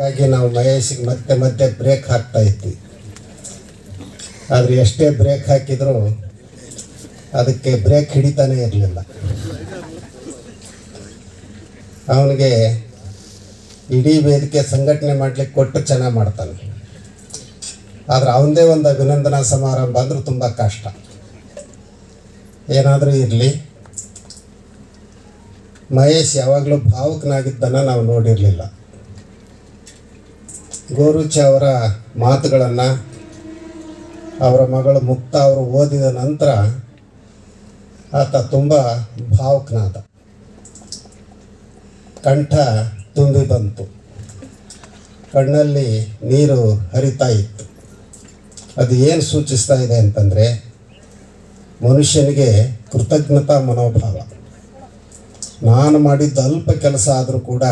ಹಾಗಾಗಿ ನಾವು ಮಹೇಶಿಗೆ ಮತ್ತೆ ಮತ್ತೆ ಬ್ರೇಕ್ ಹಾಕ್ತಾ ಇದ್ವಿ. ಆದರೆ ಎಷ್ಟೇ ಬ್ರೇಕ್ ಹಾಕಿದರೂ ಅದಕ್ಕೆ ಬ್ರೇಕ್ ಹಿಡಿತಾನೆ ಇರಲಿಲ್ಲ. ಅವನಿಗೆ ಇಡೀ ವೇದಿಕೆ ಸಂಘಟನೆ ಮಾಡ್ಲಿಕ್ಕೆ ಕೊಟ್ಟು ಚೆನ್ನಾಗಿ ಮಾಡ್ತಾನೆ. ಆದರೆ ಅವನದೇ ಒಂದು ಅಭಿನಂದನಾ ಸಮಾರಂಭ ಅಂದ್ರೆ ತುಂಬ ಕಷ್ಟ. ಏನಾದರೂ ಇರಲಿ. ಮಹೇಶ್ ಯಾವಾಗಲೂ ಭಾವುಕನಾಗಿದ್ದನ್ನು ನಾವು ನೋಡಿರಲಿಲ್ಲ. ಗೋರುಚಿ ಅವರ ಮಾತುಗಳನ್ನು ಅವರ ಮಗಳು ಮುಕ್ತ ಅವರು ಓದಿದ ನಂತರ ಆತ ತುಂಬ ಭಾವುಕನಾದ. ಕಂಠ ತುಂಬಿ ಬಂತು. ಕಣ್ಣಲ್ಲಿ ನೀರು ಹರಿತಾ ಇತ್ತು. ಅದು ಏನು ಸೂಚಿಸ್ತಾ ಇದೆ ಅಂತಂದರೆ ಮನುಷ್ಯನಿಗೆ ಕೃತಜ್ಞತಾ ಮನೋಭಾವ. ನಾನು ಮಾಡಿದ್ದ ಅಲ್ಪ ಕೆಲಸ ಆದರೂ ಕೂಡ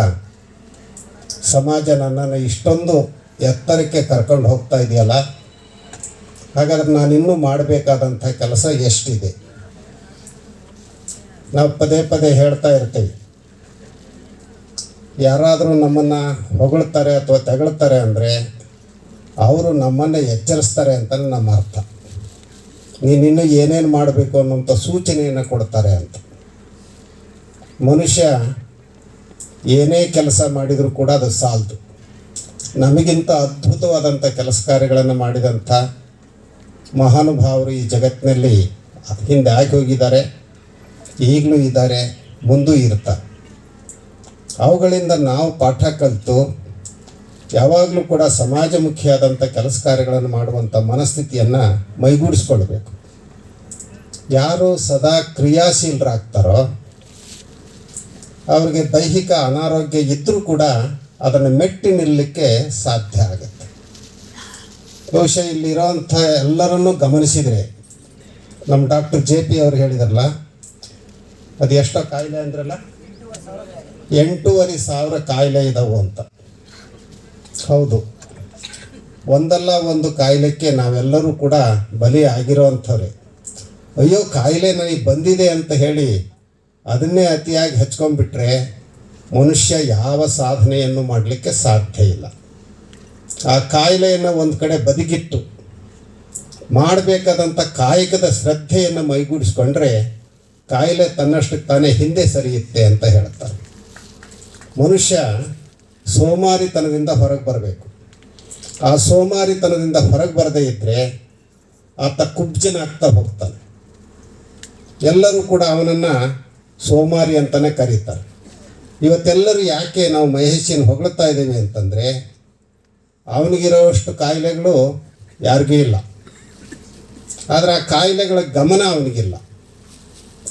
ಸಮಾಜ ನನ್ನನ್ನು ಇಷ್ಟೊಂದು ಎತ್ತರಕ್ಕೆ ಕರ್ಕೊಂಡು ಹೋಗ್ತಾ ಇದೆಯಲ್ಲ? ಹಾಗಾದ್ರೆ ನಾನು ಇನ್ನೂ ಮಾಡಬೇಕಾದಂಥ ಕೆಲಸ ಎಷ್ಟಿದೆ? ನಾವು ಪದೇ ಪದೇ ಹೇಳ್ತಾ ಇರ್ತೀವಿ. ಯಾರಾದರೂ ನಮ್ಮನ್ನು ಹೊಗಳ್ತಾರೆ ಅಥವಾ ತೆಗಳ್ತಾರೆ ಅಂದರೆ ಅವರು ನಮ್ಮನ್ನು ಎಚ್ಚರಿಸ್ತಾರೆ ಅಂತಲೇ ನಮ್ಮ ಅರ್ಥ. ನೀನಿನ್ನೂ ಏನೇನು ಮಾಡಬೇಕು ಅನ್ನೋಂಥ ಸೂಚನೆಯನ್ನು ಕೊಡ್ತಾರೆ ಅಂತ. ಮನುಷ್ಯ ಏನೇ ಕೆಲಸ ಮಾಡಿದರೂ ಕೂಡ ಅದು ಸಾಲದು. ನಮಗಿಂತ ಅದ್ಭುತವಾದಂಥ ಕೆಲಸ ಕಾರ್ಯಗಳನ್ನು ಮಾಡಿದಂಥ ಮಹಾನುಭಾವರು ಈ ಜಗತ್ತಿನಲ್ಲಿ ಹಿಂದೆ ಆಗಿ ಹೋಗಿದ್ದಾರೆ, ಈಗಲೂ ಇದ್ದಾರೆ, ಮುಂದೂ ಇರ್ತಾರೆ ಅವುಗಳಿಂದ ನಾವು ಪಾಠ ಕಲಿತು ಯಾವಾಗಲೂ ಕೂಡ ಸಮಾಜಮುಖಿಯಾದಂಥ ಕೆಲಸ ಕಾರ್ಯಗಳನ್ನು ಮಾಡುವಂಥ ಮನಸ್ಥಿತಿಯನ್ನು ಮೈಗೂಡಿಸ್ಕೊಳ್ಬೇಕು. ಯಾರು ಸದಾ ಕ್ರಿಯಾಶೀಲರಾಗ್ತಾರೋ ಅವರಿಗೆ ದೈಹಿಕ ಅನಾರೋಗ್ಯ ಇದ್ದರೂ ಕೂಡ ಅದನ್ನು ಮೆಟ್ಟಿ ನಿಲ್ಲಕ್ಕೆ ಸಾಧ್ಯ ಆಗುತ್ತೆ. ಬಹುಶಃ ಇಲ್ಲಿರೋಂಥ ಎಲ್ಲರನ್ನೂ ಗಮನಿಸಿದರೆ, ನಮ್ಮ ಡಾಕ್ಟರ್ ಜೆ ಪಿ ಅವರು ಹೇಳಿದ್ರಲ್ಲ, ಅದು ಎಷ್ಟೋ ಕಾಯಿಲೆ ಅಂದ್ರಲ್ಲ? ಎಂಟೂವರೆ ಸಾವಿರ ಕಾಯಿಲೆ ಇದಾವು ಅಂತ. ಹೌದು. ಒಂದಲ್ಲ ಒಂದು ಕಾಯಿಲೆಕ್ಕೆ ನಾವೆಲ್ಲರೂ ಕೂಡ ಬಲಿ ಆಗಿರೋವಂಥವ್ರೆ ಅಯ್ಯೋ, ಕಾಯಿಲೆ ನನಗೆ ಬಂದಿದೆ ಅಂತ ಹೇಳಿ ಅದನ್ನೇ ಅತಿಯಾಗಿ ಹಚ್ಕೊಂಡ್ಬಿಟ್ರೆ ಮನುಷ್ಯ ಯಾವ ಸಾಧನೆಯನ್ನು ಮಾಡಲಿಕ್ಕೆ ಸಾಧ್ಯ ಇಲ್ಲ. ಆ ಕಾಯಿಲೆಯನ್ನು ಒಂದು ಕಡೆ ಬದಿಗಿಟ್ಟು ಮಾಡಬೇಕಾದಂಥ ಕಾಯಕದ ಶ್ರದ್ಧೆಯನ್ನು ಮೈಗೂಡಿಸ್ಕೊಂಡ್ರೆ ಕಾಯಿಲೆ ತನ್ನಷ್ಟಕ್ಕೆ ತಾನೇ ಹಿಂದೆ ಸರಿಯುತ್ತೆ ಅಂತ ಹೇಳ್ತಾರೆ. ಮನುಷ್ಯ ಸೋಮಾರಿತನದಿಂದ ಹೊರಗೆ ಬರಬೇಕು. ಆ ಸೋಮಾರಿತನದಿಂದ ಹೊರಗೆ ಬರದೇ ಇದ್ದರೆ ಆತ ಕುಬ್ಜನಾಗ್ತಾ ಹೋಗ್ತಾನೆ. ಎಲ್ಲರೂ ಕೂಡ ಅವನನ್ನು ಸೋಮಾರಿ ಅಂತಲೇ ಕರೀತಾರೆ. ಇವತ್ತೆಲ್ಲರೂ ಯಾಕೆ ನಾವು ಮಹೇಶಿನ ಹೊಗಳ್ತಾ ಇದ್ದೀವಿ ಅಂತಂದರೆ ಅವನಿಗಿರೋಷ್ಟು ಕಾಯಿಲೆಗಳು ಯಾರಿಗೂ ಇಲ್ಲ. ಆದರೆ ಆ ಕಾಯಿಲೆಗಳ ಗಮನ ಅವನಿಗಿಲ್ಲ.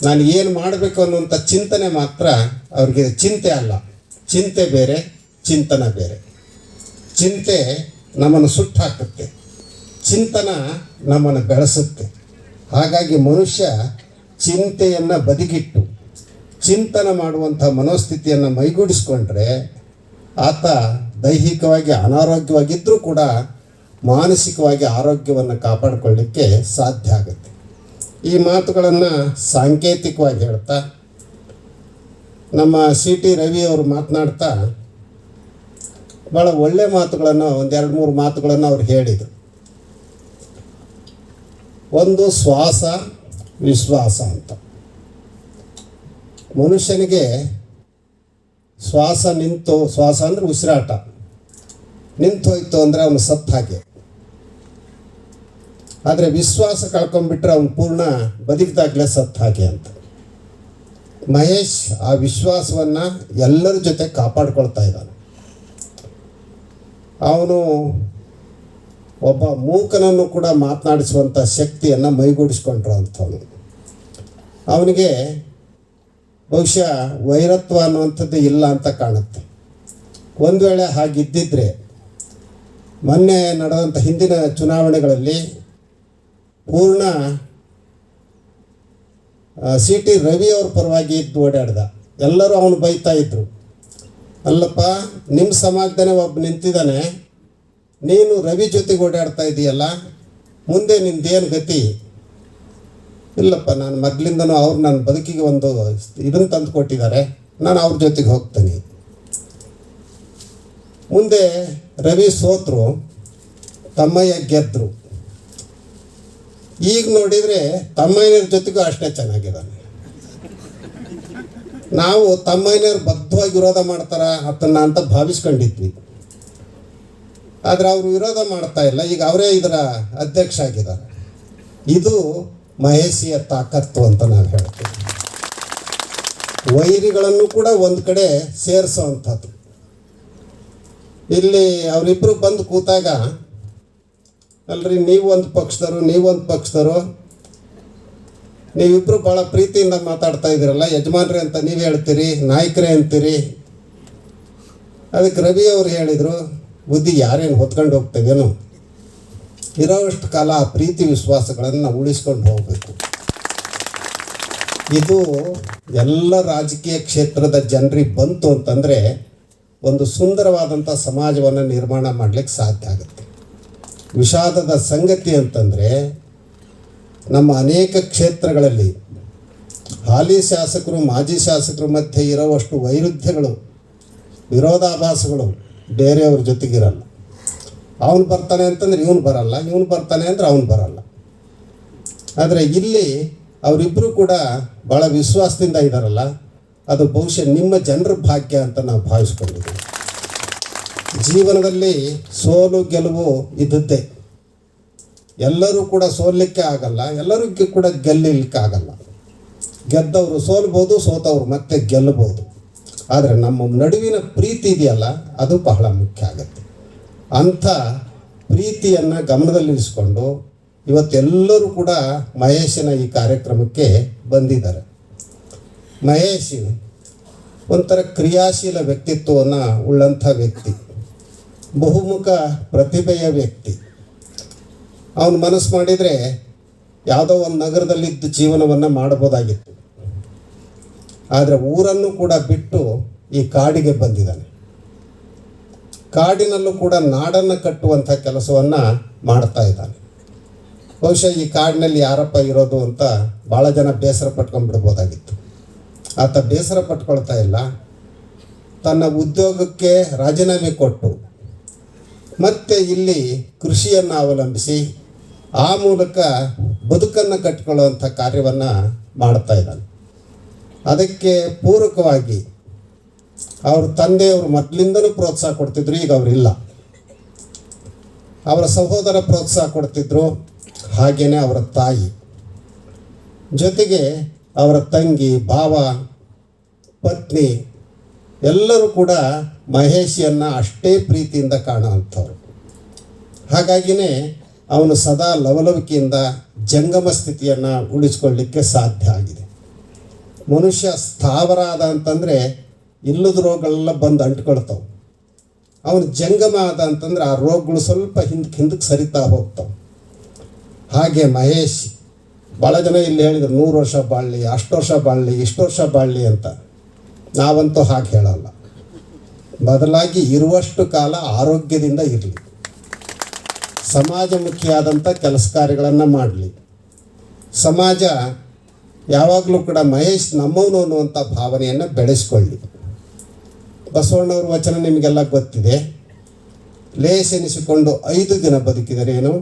ನಾನು ಏನು ಮಾಡಬೇಕು ಅನ್ನುವಂಥ ಚಿಂತನೆ ಮಾತ್ರ ಅವ್ರಿಗೆ ಚಿಂತೆ ಅಲ್ಲ. ಚಿಂತೆ ಬೇರೆ, ಚಿಂತನ ಬೇರೆ. ಚಿಂತೆ ನಮ್ಮನ್ನು ಸುಟ್ಟು ಹಾಕುತ್ತೆ ಚಿಂತನ ನಮ್ಮನ್ನು ಬೆಳೆಸುತ್ತೆ. ಹಾಗಾಗಿ ಮನುಷ್ಯ ಚಿಂತೆಯನ್ನು ಬದಿಗಿಟ್ಟು ಚಿಂತನ ಮಾಡುವಂಥ ಮನೋಸ್ಥಿತಿಯನ್ನು ಮೈಗೂಡಿಸ್ಕೊಂಡ್ರೆ ಆತ ದೈಹಿಕವಾಗಿ ಅನಾರೋಗ್ಯವಾಗಿದ್ದರೂ ಕೂಡ ಮಾನಸಿಕವಾಗಿ ಆರೋಗ್ಯವನ್ನು ಕಾಪಾಡಿಕೊಳ್ಳಿಕ್ಕೆ ಸಾಧ್ಯ ಆಗುತ್ತೆ. ಈ ಮಾತುಗಳನ್ನು ಸಾಂಕೇತಿಕವಾಗಿ ಹೇಳ್ತಾ, ನಮ್ಮ ಸಿ ಟಿ ರವಿ ಅವರು ಮಾತನಾಡ್ತಾ ಭಾಳ ಒಳ್ಳೆ ಮಾತುಗಳನ್ನು ಒಂದೆರಡು ಮೂರು ಮಾತುಗಳನ್ನು ಅವ್ರು ಹೇಳಿದರು. ಒಂದು ಶ್ವಾಸ, ವಿಶ್ವಾಸ ಅಂತ. ಮನುಷ್ಯನಿಗೆ ಶ್ವಾಸ ನಿಂತು, ಶ್ವಾಸ ಅಂದರೆ ಉಸಿರಾಟ. ನಿಂತು ಹೋಯ್ತು ಅಂದರೆ ಅವನು ಸತ್ತ ಹಾಗೆ. ಆದರೆ ವಿಶ್ವಾಸ ಕಳ್ಕೊಂಡ್ಬಿಟ್ರೆ ಅವನು ಪೂರ್ಣ ಬದುಕಿದಾಗಲೇ ಸತ್ತ ಹಾಗೆ ಅಂತ. ಮಹೇಶ್ ಆ ವಿಶ್ವಾಸವನ್ನು ಎಲ್ಲರ ಜೊತೆ ಕಾಪಾಡ್ಕೊಳ್ತಾ ಇದ್ದಾನೆ. ಅವನು ಒಬ್ಬ ಮೂಕನನ್ನು ಕೂಡ ಮಾತನಾಡಿಸುವಂಥ ಶಕ್ತಿಯನ್ನು ಮೈಗೂಡಿಸ್ಕೊಂಡ್ರು ಅಂಥವನು ಅವನಿಗೆ ಬಹುಶಃ ವೈರತ್ವ ಅನ್ನುವಂಥದ್ದು ಇಲ್ಲ ಅಂತ ಕಾಣುತ್ತೆ. ಒಂದು ವೇಳೆ ಹಾಗಿದ್ದಿದ್ರೆ, ಮೊನ್ನೆ ನಡೆದಂಥ ಹಿಂದಿನ ಚುನಾವಣೆಗಳಲ್ಲಿ ಪೂರ್ಣ ಸಿ ಟಿ ರವಿ ಅವ್ರ ಪರವಾಗಿ ಇದ್ದು ಓಡಾಡ್ದ. ಎಲ್ಲರೂ ಅವನು ಬೈತಾ ಇದ್ರು. ಅಲ್ಲಪ್ಪ ನಿಮ್ಮ ಸಮಾಜದನೇ ಒಬ್ಬ ನಿಂತಿದ್ದಾನೆ, ನೀನು ರವಿ ಜೊತೆಗೆ ಓಡಾಡ್ತಾ ಇದೆಯಲ್ಲ, ಮುಂದೆ ನಿಂದೇನು ಗತಿ? ಇಲ್ಲಪ್ಪ, ನಾನು ಮೊದಲಿಂದನೂ ಅವ್ರು ನನ್ನ ಬದುಕಿಗೆ ಒಂದು ಇದನ್ನು ತಂದು ಕೊಟ್ಟಿದ್ದಾರೆ. ನಾನು ಅವ್ರ ಜೊತೆಗೆ ಹೋಗ್ತೀನಿ. ಮುಂದೆ ರವಿ ಸೋತರು, ತಮ್ಮಯ್ಯ ಗೆದ್ದರು ಈಗ ನೋಡಿದರೆ ತಮ್ಮಯ್ಯನ ಜೊತೆಗೂ ಅಷ್ಟೇ ಚೆನ್ನಾಗಿದ್ದಾನೆ. ನಾವು ತಮ್ಮಯ್ಯನವ್ರು ಬದ್ಧವಾಗಿ ವಿರೋಧ ಮಾಡ್ತಾರ ಅದನ್ನ ಅಂತ ಭಾವಿಸ್ಕೊಂಡಿದ್ವಿ. ಆದರೆ ಅವರು ವಿರೋಧ ಮಾಡ್ತಾ ಇಲ್ಲ, ಈಗ ಅವರೇ ಇದರ ಅಧ್ಯಕ್ಷ ಆಗಿದ್ದಾರೆ. ಇದು ಮಹೇಶಿಯ ತಾಕತ್ತು ಅಂತ ನಾನು ಹೇಳ್ತೀವಿ ವೈರಿಗಳನ್ನು ಕೂಡ ಒಂದು ಕಡೆ ಸೇರಿಸುವಂಥದ್ದು ಇಲ್ಲಿ ಅವರಿಬ್ಬರು ಬಂದು ಕೂತಾಗ, ಅಲ್ರಿ ನೀವು ಒಂದು ಪಕ್ಷದವರು ನೀವೊಂದು ಪಕ್ಷದವರು ನೀವಿಬ್ಬರು ಭಾಳ ಪ್ರೀತಿಯಿಂದ ಮಾತಾಡ್ತಾ ಇದ್ದೀರಲ್ಲ, ಯಜಮಾನ್ರಿ ಅಂತ ನೀವು ಹೇಳ್ತೀರಿ, ನಾಯಕರೇ ಅಂತೀರಿ. ಅದಕ್ಕೆ ರವಿ ಅವರು ಹೇಳಿದರು, ಬುದ್ಧಿ ಯಾರೇನು ಹೊತ್ಕೊಂಡು ಹೋಗ್ತೇವೇನು ಇರೋಷ್ಟು ಕಾಲ ಪ್ರೀತಿ ವಿಶ್ವಾಸಗಳನ್ನು ಉಳಿಸ್ಕೊಂಡು ಹೋಗಬೇಕು. ಇದು ಎಲ್ಲ ರಾಜಕೀಯ ಕ್ಷೇತ್ರದ ಜನರಿಗೆ ಬಂತು ಅಂತಂದರೆ ಒಂದು ಸುಂದರವಾದಂಥ ಸಮಾಜವನ್ನು ನಿರ್ಮಾಣ ಮಾಡಲಿಕ್ಕೆ ಸಾಧ್ಯ ಆಗುತ್ತೆ. ವಿಷಾದದ ಸಂಗತಿ ಅಂತಂದರೆ ನಮ್ಮ ಅನೇಕ ಕ್ಷೇತ್ರಗಳಲ್ಲಿ ಹಾಲಿ ಶಾಸಕರು, ಮಾಜಿ ಶಾಸಕರು ಮಧ್ಯೆ ಇರೋವಷ್ಟು ವೈರುಧ್ಯಗಳು, ವಿರೋಧಾಭಾಸಗಳು ಬೇರೆಯವ್ರ ಜೊತೆಗಿರಲ್ಲ. ಅವನು ಬರ್ತಾನೆ ಅಂತಂದ್ರೆ ಇವನು ಬರಲ್ಲ, ಇವನು ಬರ್ತಾನೆ ಅಂದ್ರೆ ಅವನು ಬರಲ್ಲ. ಆದರೆ ಇಲ್ಲಿ ಅವರಿಬ್ಬರು ಕೂಡ ಭಾಳ ವಿಶ್ವಾಸದಿಂದ ಇದ್ದಾರಲ್ಲ ಅದು ಬಹುಶಃ ನಿಮ್ಮ ಜನರ ಭಾಗ್ಯ ಅಂತ ನಾವು ಭಾವಿಸ್ಕೊಂಡಿದ್ದೀವಿ. ಜೀವನದಲ್ಲಿ ಸೋಲು, ಗೆಲುವು ಇದ್ದದ್ದೇ. ಎಲ್ಲರೂ ಕೂಡ ಸೋಲಿಕ್ಕೆ ಆಗಲ್ಲ, ಎಲ್ಲರಿಗೂ ಕೂಡ ಗೆಲ್ಲಲಿಕ್ಕೆ ಆಗಲ್ಲ. ಗೆದ್ದವರು ಸೋಲ್ಬೋದು, ಸೋತವರು ಮತ್ತೆ ಗೆಲ್ಲಬಹುದು. ಆದರೆ ನಮ್ಮ ನಡುವಿನ ಪ್ರೀತಿ ಇದೆಯಲ್ಲ, ಅದು ಬಹಳ ಮುಖ್ಯ ಆಗುತ್ತೆ. ಅಂಥ ಪ್ರೀತಿಯನ್ನು ಗಮನದಲ್ಲಿರಿಸಿಕೊಂಡು ಇವತ್ತೆಲ್ಲರೂ ಕೂಡ ಮಹೇಶನ ಈ ಕಾರ್ಯಕ್ರಮಕ್ಕೆ ಬಂದಿದ್ದಾರೆ. ಮಹೇಶ್ ಒಂಥರ ಕ್ರಿಯಾಶೀಲ ವ್ಯಕ್ತಿತ್ವವನ್ನು ಉಳ್ಳಂಥ ವ್ಯಕ್ತಿ, ಬಹುಮುಖ ಪ್ರತಿಭೆಯ ವ್ಯಕ್ತಿ. ಅವನು ಮನಸ್ಸು ಮಾಡಿದರೆ ಯಾವುದೋ ಒಂದು ನಗರದಲ್ಲಿದ್ದ ಜೀವನವನ್ನು ಮಾಡಬಹುದಾಗಿತ್ತು. ಆದರೆ ಊರನ್ನು ಕೂಡ ಬಿಟ್ಟು ಈ ಕಾಡಿಗೆ ಬಂದಿದ್ದಾನೆ. ಕಾಡಿನಲ್ಲೂ ಕೂಡ ನಾಡನ್ನು ಕಟ್ಟುವಂಥ ಕೆಲಸವನ್ನು ಮಾಡ್ತಾ ಇದ್ದಾನೆ. ಬಹುಶಃ ಈ ಕಾಡಿನಲ್ಲಿ ಯಾರಪ್ಪ ಇರೋದು ಅಂತ ಭಾಳ ಜನ ಬೇಸರ ಪಟ್ಕೊಂಡ್ಬಿಡ್ಬೋದಾಗಿತ್ತು. ಆತ ಬೇಸರ ಪಟ್ಕೊಳ್ತಾ ಇಲ್ಲ. ತನ್ನ ಉದ್ಯೋಗಕ್ಕೆ ರಾಜೀನಾಮೆ ಕೊಟ್ಟು ಮತ್ತೆ ಇಲ್ಲಿ ಕೃಷಿಯನ್ನು ಅವಲಂಬಿಸಿ ಆ ಮೂಲಕ ಬದುಕನ್ನು ಕಟ್ಟಿಕೊಳ್ಳುವಂಥ ಕಾರ್ಯವನ್ನು ಮಾಡ್ತಾ ಇದ್ದಾನೆ. ಅದಕ್ಕೆ ಪೂರಕವಾಗಿ ಅವ್ರ ತಂದೆಯವರು ಮೊದಲಿಂದನೂ ಪ್ರೋತ್ಸಾಹ ಕೊಡ್ತಿದ್ರು, ಈಗ ಅವರಿಲ್ಲ ಅವರ ಸಹೋದರ ಪ್ರೋತ್ಸಾಹ ಕೊಡ್ತಿದ್ರು ಹಾಗೆಯೇ ಅವರ ತಾಯಿ. ಜೊತೆಗೆ ಅವರ ತಂಗಿ, ಭಾವ, ಪತ್ನಿ, ಎಲ್ಲರೂ ಕೂಡ ಮಹೇಶಿಯನ್ನು ಅಷ್ಟೇ ಪ್ರೀತಿಯಿಂದ ಕಾಣುವಂಥವ್ರು. ಹಾಗಾಗಿನೇ ಅವನು ಸದಾ ಲವಲವಿಕೆಯಿಂದ ಜಂಗಮ ಸ್ಥಿತಿಯನ್ನು ಉಳಿಸ್ಕೊಳ್ಳಿಕ್ಕೆ ಸಾಧ್ಯ ಆಗಿದೆ. ಮನುಷ್ಯ ಸ್ಥಾವರ ಆದ ಅಂತಂದರೆ ಇಲ್ಲದ ರೋಗಗಳೆಲ್ಲ ಬಂದು ಅಂಟ್ಕೊಳ್ತಾವೆ. ಅವನ ಜಂಗಮ ಆದ ಅಂತಂದ್ರೆ ಆ ರೋಗಗಳು ಸ್ವಲ್ಪ ಹಿಂದಕ್ಕೆ ಹಿಂದಕ್ಕೆ ಸರಿತಾ ಹೋಗ್ತಾವೆ. ಹಾಗೆ ಮಹೇಶ್ ಭಾಳ ಜನ ಇಲ್ಲಿ ಹೇಳಿದ್ರು, ನೂರು ವರ್ಷ ಬಾಳಲಿ, ಅಷ್ಟು ವರ್ಷ ಬಾಳಲಿ, ಇಷ್ಟು ವರ್ಷ ಬಾಳಲಿ ಅಂತ. ನಾವಂತೂ ಹಾಗೆ ಹೇಳಲ್ಲ. ಬದಲಾಗಿ ಇರುವಷ್ಟು ಕಾಲ ಆರೋಗ್ಯದಿಂದ ಇರಲಿ. ಸಮಾಜಮುಖಿಯಾದಂಥ ಕೆಲಸ ಕಾರ್ಯಗಳನ್ನು ಮಾಡಲಿ. ಸಮಾಜ ಯಾವಾಗಲೂ ಕೂಡ ಮಹೇಶ್ ನಮ್ಮವನು ಅನ್ನುವಂಥ ಭಾವನೆಯನ್ನು ಬೆಳೆಸ್ಕೊಳ್ಳಿ. ಬಸವಣ್ಣವ್ರ ವಚನ ನಿಮಗೆಲ್ಲ ಗೊತ್ತಿದೆ. ಲೇಸೆನಿಸಿಕೊಂಡು ಐದು ದಿನ ಬದುಕಿದರೇನು?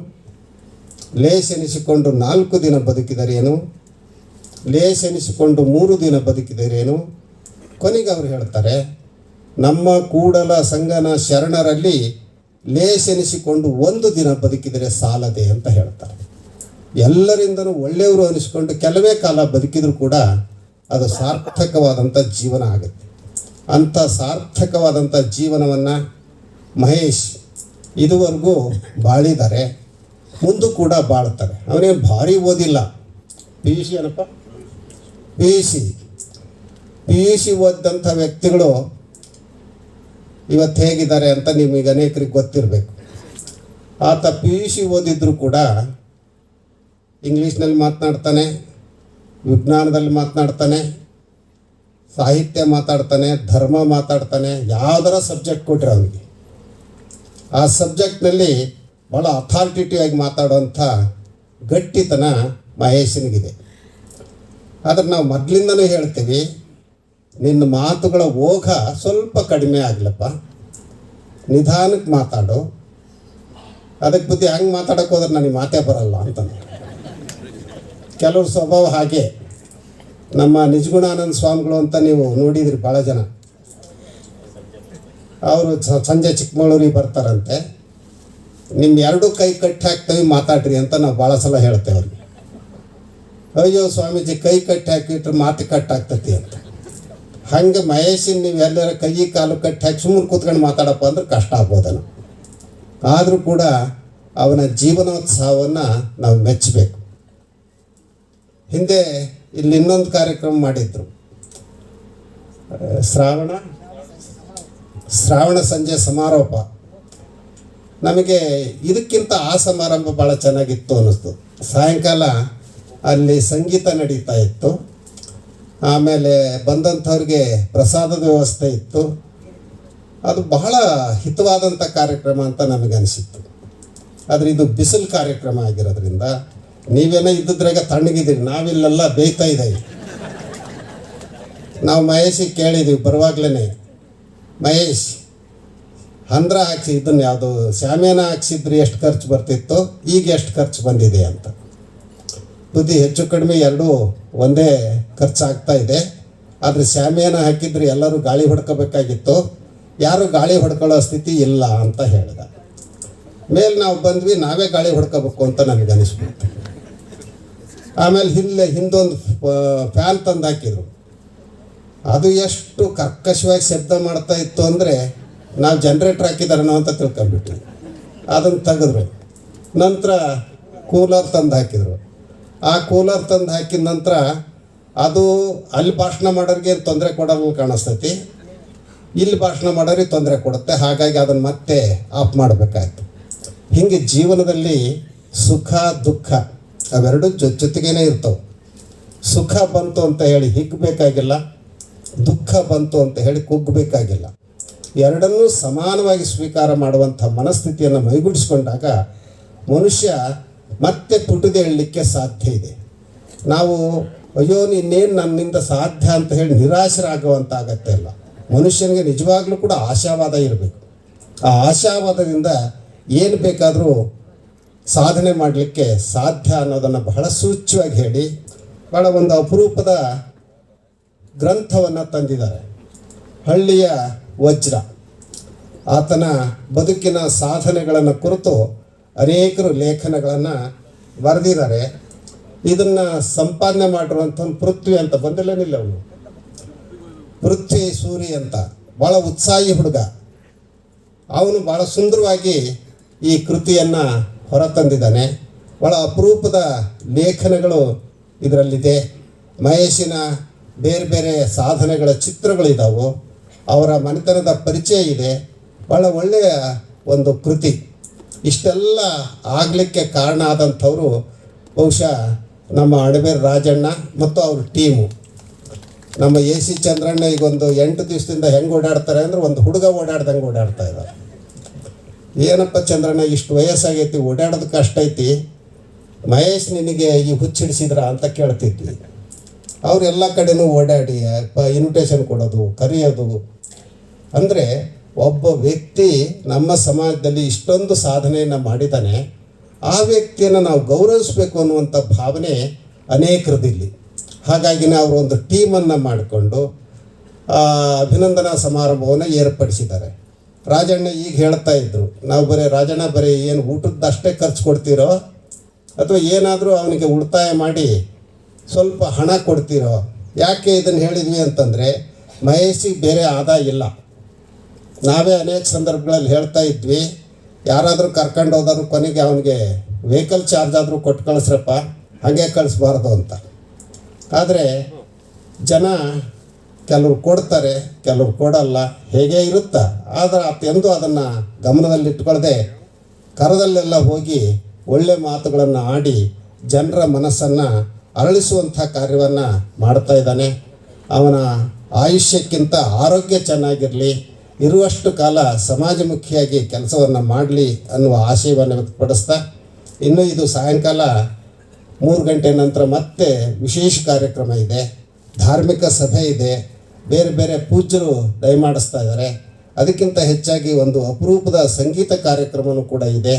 ಲೇಸೆನಿಸಿಕೊಂಡು ನಾಲ್ಕು ದಿನ ಬದುಕಿದರೇನು? ಲೇಸೆನಿಸಿಕೊಂಡು ಮೂರು ದಿನ ಬದುಕಿದರೇನು? ಕೊನೆಗೆ ಅವರು ಹೇಳ್ತಾರೆ, ನಮ್ಮ ಕೂಡಲ ಸಂಗನ ಶರಣರಲ್ಲಿ ಲೇಸೆನಿಸಿಕೊಂಡು ಒಂದು ದಿನ ಬದುಕಿದರೆ ಸಾಲದೆ ಅಂತ ಹೇಳ್ತಾರೆ. ಎಲ್ಲರಿಂದನೂ ಒಳ್ಳೆಯವರು ಅನಿಸಿಕೊಂಡು ಕೆಲವೇ ಕಾಲ ಬದುಕಿದರೂ ಕೂಡ ಅದು ಸಾರ್ಥಕವಾದಂಥ ಜೀವನ ಆಗುತ್ತೆ. ಅಂಥ ಸಾರ್ಥಕವಾದಂಥ ಜೀವನವನ್ನು ಮಹೇಶ್ ಇದುವರೆಗೂ ಬಾಳಿದ್ದಾರೆ ಮುಂದೂ ಕೂಡ ಬಾಳ್ತಾರೆ. ಅವನೇನು ಭಾರಿ ಓದಿಲ್ಲ. ಪಿ ಯು ಸಿ ಏನಪ್ಪ? P U C P U C ಓದಿದಂಥ ವ್ಯಕ್ತಿಗಳು ಇವತ್ತು ಹೇಗಿದ್ದಾರೆ ಅಂತ ನಿಮಗೆ ಅನೇಕರಿಗೆ ಗೊತ್ತಿರಬೇಕು. ಆತ ಪಿ ಯು ಸಿ ಓದಿದ್ರು ಕೂಡ ಇಂಗ್ಲೀಷ್ನಲ್ಲಿ ಮಾತನಾಡ್ತಾನೆ, ವಿಜ್ಞಾನದಲ್ಲಿ ಮಾತನಾಡ್ತಾನೆ ಸಾಹಿತ್ಯ ಮಾತಾಡ್ತಾನೆ, ಧರ್ಮ ಮಾತಾಡ್ತಾನೆ, ಯಾವುದರ ಸಬ್ಜೆಕ್ಟ್ ಕೊಟ್ಟರೆ ಅವನಿಗೆ. ಆ ಸಬ್ಜೆಕ್ಟ್ನಲ್ಲಿ ಭಾಳ ಅಥಾರಿಟೇಟಿವ್ ಆಗಿ ಮಾತಾಡುವಂಥ ಗಟ್ಟಿತನ ಮಹೇಶನಿಗಿದೆ. ಆದರೆ ನಾವು ಮೊದಲಿಂದನೂ ಹೇಳ್ತೀವಿ, ನಿನ್ನ ಮಾತುಗಳ ಓಘ ಸ್ವಲ್ಪ ಕಡಿಮೆ ಆಗಲಪ್ಪ. ನಿಧಾನಕ್ಕೆ ಮಾತಾಡು. ಅದಕ್ಕೆ ಬುದ್ಧಿ, ಹೆಂಗೆ ಮಾತಾಡೋಕ್ಕೆ ಹೋದ್ರೆ ನನಗೆ ಮಾತೇ ಬರಲ್ಲ ಅಂತ ಕೆಲವ್ರ ಸ್ವಭಾವ ಹಾಗೆ. ನಮ್ಮ ನಿಜಗುಣಾನಂದ ಸ್ವಾಮಿಗಳು ಅಂತ ನೀವು ನೋಡಿದ್ರಿ ಭಾಳ ಜನ. ಅವರು ಸಂಜೆ ಚಿಕ್ಕಮಗಳೂರಿಗೆ ಬರ್ತಾರಂತೆ. ನಿಮ್ಮ ಎರಡೂ ಕೈ ಕಟ್ಟಿ ಹಾಕ್ತೇವೆ, ಮಾತಾಡ್ರಿ ಅಂತ ನಾವು ಭಾಳ ಸಲ ಹೇಳ್ತೇವೆ ಅವ್ರಿಗೆ. ಅಯ್ಯೋ ಸ್ವಾಮೀಜಿ, ಕೈ ಕಟ್ಟಿ ಹಾಕಿಟ್ರೆ ಮಾತು ಕಟ್ಟಾಗ್ತತಿ ಅಂತ. ಹಂಗೆ ಮಹೇಶಿನ ನೀವು ಎಲ್ಲರ ಕೈ ಕಾಲು ಕಟ್ಟಿ ಹಾಕಿ ಸುಮ್ಮನೆ ಕೂತ್ಕೊಂಡು ಮಾತಾಡಪ್ಪ ಅಂದ್ರೆ ಕಷ್ಟ ಆಗ್ಬೋದನು ಆದರೂ ಕೂಡ ಅವನ ಜೀವನೋತ್ಸವವನ್ನು ನಾವು ಮೆಚ್ಚಬೇಕು. ಹಿಂದೆ ಇಲ್ಲಿ ಇನ್ನೊಂದು ಕಾರ್ಯಕ್ರಮ ಮಾಡಿದ್ರು. ಶ್ರಾವಣ ಶ್ರಾವಣ ಸಂಜೆ ಸಮಾರೋಪ. ನಮಗೆ ಇದಕ್ಕಿಂತ ಆ ಸಮಾರಂಭ ಭಾಳ ಚೆನ್ನಾಗಿತ್ತು ಅನ್ನಿಸ್ತು. ಸಾಯಂಕಾಲ ಅಲ್ಲಿ ಸಂಗೀತ ನಡೀತಾ ಇತ್ತು. ಆಮೇಲೆ ಬಂದಂಥವ್ರಿಗೆ ಪ್ರಸಾದದ ವ್ಯವಸ್ಥೆ ಇತ್ತು. ಅದು ಬಹಳ ಹಿತವಾದಂಥ ಕಾರ್ಯಕ್ರಮ ಅಂತ ನಮಗನಿಸಿತ್ತು. ಆದರೆ ಇದು ಬಿಸಿಲು ಕಾರ್ಯಕ್ರಮ ಆಗಿರೋದ್ರಿಂದ ನೀವೇನೋ ಇದ್ದಿದ್ರಾಗ ತಣ್ಣಗಿದ್ದೀರಿ, ನಾವಿಲ್ಲೆಲ್ಲ ಬೇಯ್ತಾ ಇದ್ದೀವಿ. ನಾವು ಮಹೇಶಿಗೆ ಕೇಳಿದ್ದೀವಿ ಬರುವಾಗ್ಲೇ ಮಹೇಶ್, ಹಂದ್ರ ಹಾಕ್ಸಿ, ಇದನ್ನು ಯಾವುದು ಶಾಮಿಯಾನ ಹಾಕ್ಸಿದ್ರೆ, ಎಷ್ಟು ಖರ್ಚು ಬರ್ತಿತ್ತು, ಈಗ ಎಷ್ಟು ಖರ್ಚು ಬಂದಿದೆ ಅಂತ. ಬುದ್ಧಿ ಹೆಚ್ಚು ಕಡಿಮೆ ಎರಡೂ ಒಂದೇ ಖರ್ಚಾಗ್ತಾ ಇದೆ. ಆದರೆ ಶಾಮಿಯಾನ ಹಾಕಿದ್ರೆ ಎಲ್ಲರೂ ಗಾಳಿ ಹೊಡ್ಕೋಬೇಕಾಗಿತ್ತು. ಯಾರು ಗಾಳಿ ಹೊಡ್ಕೊಳ್ಳೋ ಸ್ಥಿತಿ ಇಲ್ಲ ಅಂತ ಹೇಳಿದ. ಮೇಲೆ ನಾವು ಬಂದ್ವಿ, ನಾವೇ ಗಾಳಿ ಹೊಡ್ಕೋಬೇಕು ಅಂತ ನನಗೆ ಅನಿಸ್ಬಿಡ್ತು ಆಮೇಲೆ ಹಿಂದೆ ಹಿಂದೊಂದು ಫ್ಯಾನ್ ತಂದು ಹಾಕಿದ್ರು. ಅದು ಎಷ್ಟು ಕರ್ಕಶವಾಗಿ ಶಬ್ದ ಮಾಡ್ತಾ ಇತ್ತು ಅಂದರೆ ನಾವು ಜನ್ರೇಟ್ರ್ ಹಾಕಿದಾರನೋ ಅಂತ ತಿಳ್ಕೊಂಡ್ಬಿಟ್ವಿ ಅದನ್ನು ತೆಗೆದ್ರು. ನಂತರ ಕೂಲರ್ ತಂದು ಹಾಕಿದರು. ಆ ಕೂಲರ್ ತಂದು ಹಾಕಿದ ನಂತರ ಅದು ಅಲ್ಲಿ ಭಾಷಣ ಮಾಡೋರಿಗೆ ತೊಂದರೆ ಕೊಡಲು ಕಾಣಿಸ್ತೈತಿ. ಇಲ್ಲಿ ಭಾಷಣ ಮಾಡೋರಿಗೆ ತೊಂದರೆ ಕೊಡುತ್ತೆ. ಹಾಗಾಗಿ ಅದನ್ನು ಮತ್ತೆ ಆಫ್ ಮಾಡಬೇಕಾಯ್ತು. ಹೀಗೆ ಜೀವನದಲ್ಲಿ ಸುಖ, ದುಃಖ ಅವೆರಡು ಜೊತೆ ಜೊತೆಗೇನೆ ಇರ್ತವೆ. ಸುಖ ಬಂತು ಅಂತ ಹೇಳಿ ಹಿಗ್ಬೇಕಾಗಿಲ್ಲ, ದುಃಖ ಬಂತು ಅಂತ ಹೇಳಿ ಕುಗ್ಗಬೇಕಾಗಿಲ್ಲ ಎರಡನ್ನೂ ಸಮಾನವಾಗಿ ಸ್ವೀಕಾರ ಮಾಡುವಂಥ ಮನಸ್ಥಿತಿಯನ್ನು ಮೈಗೂಡಿಸ್ಕೊಂಡಾಗ ಮನುಷ್ಯ ಮತ್ತೆ ತುಟಿದೆ ಹೇಳಲಿಕ್ಕೆ ಸಾಧ್ಯ ಇದೆ. ನಾವು, ಅಯ್ಯೋ ಇನ್ನೇನು ನನ್ನಿಂದ ಸಾಧ್ಯ ಅಂತ ಹೇಳಿ ನಿರಾಶರಾಗುವಂಥ ಆಗತ್ತೆ ಇಲ್ಲ ಮನುಷ್ಯನಿಗೆ ನಿಜವಾಗ್ಲೂ ಕೂಡ ಆಶಾವಾದ ಇರಬೇಕು. ಆ ಆಶಾವಾದದಿಂದ ಏನು ಬೇಕಾದರೂ ಸಾಧನೆ ಮಾಡಲಿಕ್ಕೆ ಸಾಧ್ಯ ಅನ್ನೋದನ್ನು ಬಹಳ ಸೂಚ್ಯವಾಗಿ ಹೇಳಿ ಬಹಳ ಒಂದು ಅಪರೂಪದ ಗ್ರಂಥವನ್ನು ತಂದಿದ್ದಾರೆ. ಹಳ್ಳಿಯ ವಜ್ರ. ಆತನ ಬದುಕಿನ ಸಾಧನೆಗಳನ್ನು ಕುರಿತು ಅನೇಕರು ಲೇಖನಗಳನ್ನು ಬರೆದಿದ್ದಾರೆ. ಇದನ್ನು ಸಂಪಾದನೆ ಮಾಡಿರುವಂಥ ಪೃಥ್ವಿ ಅಂತ ಬಂದಿಲ್ಲನಿಲ್ಲ ಅವನು. ಪೃಥ್ವಿ ಸೂರಿ ಅಂತ ಭಾಳ ಉತ್ಸಾಹಿ ಹುಡುಗ. ಅವನು ಭಾಳ ಸುಂದರವಾಗಿ ಈ ಕೃತಿಯನ್ನು ಹೊರತಂದಿದ್ದಾನೆ. ಭಾಳ ಅಪರೂಪದ ಲೇಖನಗಳು ಇದರಲ್ಲಿದೆ. ಮಹೇಶಿನ ಬೇರೆ ಬೇರೆ ಸಾಧನೆಗಳ ಚಿತ್ರಗಳಿದ್ದಾವೆ ಅವರ ಮನೆತನದ ಪರಿಚಯ ಇದೆ. ಭಾಳ ಒಳ್ಳೆಯ ಒಂದು ಕೃತಿ. ಇಷ್ಟೆಲ್ಲ ಆಗಲಿಕ್ಕೆ ಕಾರಣ ಆದಂಥವರು ಬಹುಶಃ ನಮ್ಮ ಅಡಬೇರ್ ರಾಜಣ್ಣ ಮತ್ತು ಅವ್ರ ಟೀಮು. ನಮ್ಮ ಎ ಸಿ ಚಂದ್ರಣ್ಣ ಈಗ ಒಂದು ಎಂಟು ದಿವಸದಿಂದ ಹೆಂಗೆ ಓಡಾಡ್ತಾರೆ ಅಂದ್ರೆ ಒಂದು ಹುಡುಗ ಓಡಾಡ್ದಂಗೆ ಓಡಾಡ್ತಾ ಇದ್ದಾರೆ ಏನಪ್ಪ ಚಂದ್ರಣ್ಣ ಇಷ್ಟು ವಯಸ್ಸಾಗೈತಿ, ಓಡಾಡೋದು ಕಷ್ಟ ಐತಿ, ಮಹೇಶ್ ನಿನಗೆ ಈ ಹುಚ್ಚಿಡಿಸಿದ್ರ ಅಂತ ಕೇಳ್ತಿದ್ವಿ. ಅವ್ರು ಎಲ್ಲ ಕಡೆನೂ ಓಡಾಡಿ ಇನ್ವಿಟೇಷನ್ ಕೊಡೋದು, ಕರೆಯೋದು. ಅಂದರೆ ಒಬ್ಬ ವ್ಯಕ್ತಿ ನಮ್ಮ ಸಮಾಜದಲ್ಲಿ ಇಷ್ಟೊಂದು ಸಾಧನೆಯನ್ನು ಮಾಡಿದ್ದಾನೆ ಆ ವ್ಯಕ್ತಿಯನ್ನು ನಾವು ಗೌರವಿಸಬೇಕು ಅನ್ನುವಂಥ ಭಾವನೆ ಅನೇಕರದಿಲ್ಲಿ ಹಾಗಾಗಿನೇ ಅವರು ಒಂದು ಟೀಮನ್ನು ಮಾಡಿಕೊಂಡು ಅಭಿನಂದನಾ ಸಮಾರಂಭವನ್ನು ಏರ್ಪಡಿಸಿದ್ದಾರೆ. ರಾಜಣ್ಣ ಈಗ ಹೇಳ್ತಾ ಇದ್ರು, ನಾವು ಬರೀ ರಾಜಣ್ಣ ಬರೀ ಏನು ಊಟದ್ದಷ್ಟೇ ಖರ್ಚು ಕೊಡ್ತೀರೋ ಅಥವಾ ಏನಾದರೂ ಅವನಿಗೆ ಉಳಿತಾಯ ಮಾಡಿ ಸ್ವಲ್ಪ ಹಣ ಕೊಡ್ತೀರೋ, ಯಾಕೆ ಇದನ್ನು ಹೇಳಿದ್ವಿ ಅಂತಂದರೆ ಮಹೇಶಿಗೆ ಬೇರೆ ಆದಾಯ ಇಲ್ಲ. ನಾವೇ ಅನೇಕ ಸಂದರ್ಭಗಳಲ್ಲಿ ಹೇಳ್ತಾ ಇದ್ವಿ, ಯಾರಾದರೂ ಕರ್ಕೊಂಡು ಹೋದಾದ್ರು ಕೊನೆಗೆ ಅವನಿಗೆ ವೆಹಿಕಲ್ ಚಾರ್ಜ್ ಆದರೂ ಕೊಟ್ಟು ಕಳಿಸ್ರಪ್ಪ, ಹಾಗೆ ಕಳಿಸ್ಬಾರ್ದು ಅಂತ. ಆದರೆ ಜನ ಕೆಲವ್ರು ಕೊಡ್ತಾರೆ, ಕೆಲವರು ಕೊಡಲ್ಲ, ಹೇಗೆ ಇರುತ್ತ? ಆದರೆ ಎಂದು ಅದನ್ನು ಗಮನದಲ್ಲಿಟ್ಕೊಳ್ಳದೆ ಕರದಲ್ಲೆಲ್ಲ ಹೋಗಿ ಒಳ್ಳೆ ಮಾತುಗಳನ್ನು ಆಡಿ ಜನರ ಮನಸ್ಸನ್ನು ಅರಳಿಸುವಂಥ ಕಾರ್ಯವನ್ನು ಮಾಡ್ತಾ ಇದ್ದಾನೆ. ಅವನ ಆಯುಷ್ಯಕ್ಕಿಂತ ಆರೋಗ್ಯ ಚೆನ್ನಾಗಿರಲಿ, ಇರುವಷ್ಟು ಕಾಲ ಸಮಾಜಮುಖಿಯಾಗಿ ಕೆಲಸವನ್ನು ಮಾಡಲಿ ಅನ್ನುವ ಆಶಯವನ್ನು ವ್ಯಕ್ತಪಡಿಸ್ತಾ, ಇನ್ನು ಇದು ಸಾಯಂಕಾಲ ಮೂರು ಗಂಟೆ ನಂತರ ಮತ್ತೆ ವಿಶೇಷ ಕಾರ್ಯಕ್ರಮ ಇದೆ, ಧಾರ್ಮಿಕ ಸಭೆ ಇದೆ. ಬೇರೆ ಬೇರೆ ಪೂಜ್ಯರು ದಯಮಾಡಿಸ್ತಾ ಇದ್ದಾರೆ. ಅದಕ್ಕಿಂತ ಹೆಚ್ಚಾಗಿ ಒಂದು ಅಪರೂಪದ ಸಂಗೀತ ಕಾರ್ಯಕ್ರಮವೂ ಕೂಡ ಇದೆ.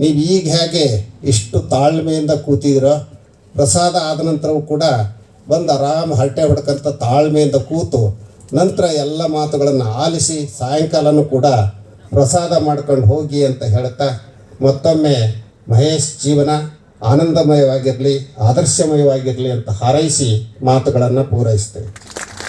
ನೀವು ಈಗ ಹೇಗೆ ಇಷ್ಟು ತಾಳ್ಮೆಯಿಂದ ಕೂತಿದ್ದೀರೋ, ಪ್ರಸಾದ ಆದ ನಂತರವೂ ಕೂಡ ಬಂದು ಆರಾಮ ಹರಟೆ ಹೊಡ್ಕಂತ ತಾಳ್ಮೆಯಿಂದ ಕೂತು ನಂತರ ಎಲ್ಲ ಮಾತುಗಳನ್ನು ಆಲಿಸಿ ಸಾಯಂಕಾಲನೂ ಕೂಡ ಪ್ರಸಾದ ಮಾಡ್ಕೊಂಡು ಹೋಗಿ ಅಂತ ಹೇಳ್ತಾ ಮತ್ತೊಮ್ಮೆ ಮಹೇಶ್ ಜೀವನ ಆನಂದಮಯವಾಗಿರಲಿ, ಆದರ್ಶಮಯವಾಗಿರಲಿ ಅಂತ ಹಾರೈಸಿ ಮಾತುಗಳನ್ನು ಪೂರೈಸ್ತೇವೆ